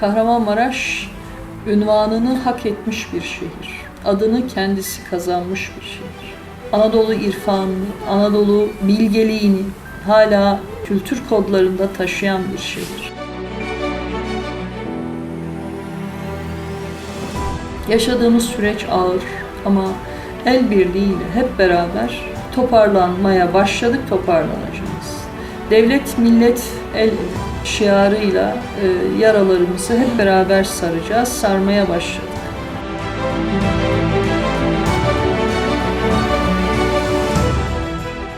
Kahramanmaraş ünvanını hak etmiş bir şehir. Adını kendisi kazanmış bir şehir. Anadolu irfanını, Anadolu bilgeliğini hala kültür kodlarında taşıyan bir şehir. Yaşadığımız süreç ağır ama el birliğiyle hep beraber toparlanmaya başladık, toparlanacağız. Devlet, millet, el şiarıyla e, yaralarımızı hep beraber saracağız, sarmaya başladık.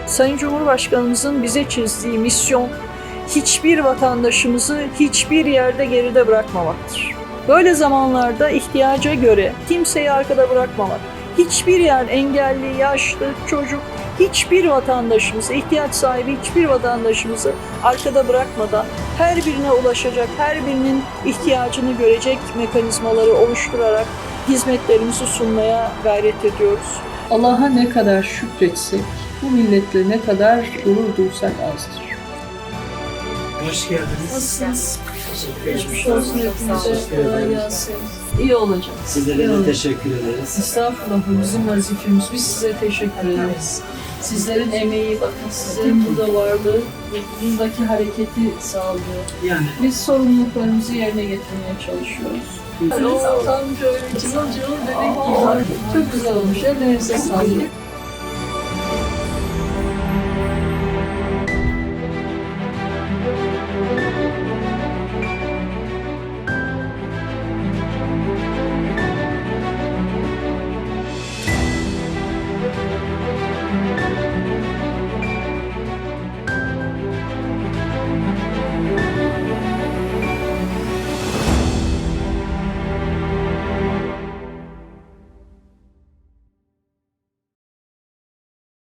Sayın Cumhurbaşkanımızın bize çizdiği misyon hiçbir vatandaşımızı hiçbir yerde geride bırakmamaktır. Böyle zamanlarda ihtiyaca göre kimseyi arkada bırakmamak, hiçbir yer engelli, yaşlı, çocuk, hiçbir vatandaşımızı, ihtiyaç sahibi hiçbir vatandaşımızı arkada bırakmadan her birine ulaşacak, her birinin ihtiyacını görecek mekanizmaları oluşturarak hizmetlerimizi sunmaya gayret ediyoruz. Allah'a ne kadar şükretsek, bu milletle ne kadar gurur duysak azdır. Hoş geldiniz. Nasılsınız? Teşekkür Geçmiş ederim. olsun hepinize. Kolay gelsin. İyi olacak. Sizlere de teşekkür ederiz. Estağfurullah bu bizim vazifemiz. Biz size teşekkür ederiz. Sizlerin emeği, bakın sizlerin burada varlığı, buradaki hareketi sağlıyor. Yani Biz sorumluluklarımızı yerine getirmeye çalışıyoruz. Tam şöyle cıvıl cıvıl bebek gibi. Çok güzel olmuş. Ellerinize sağlık.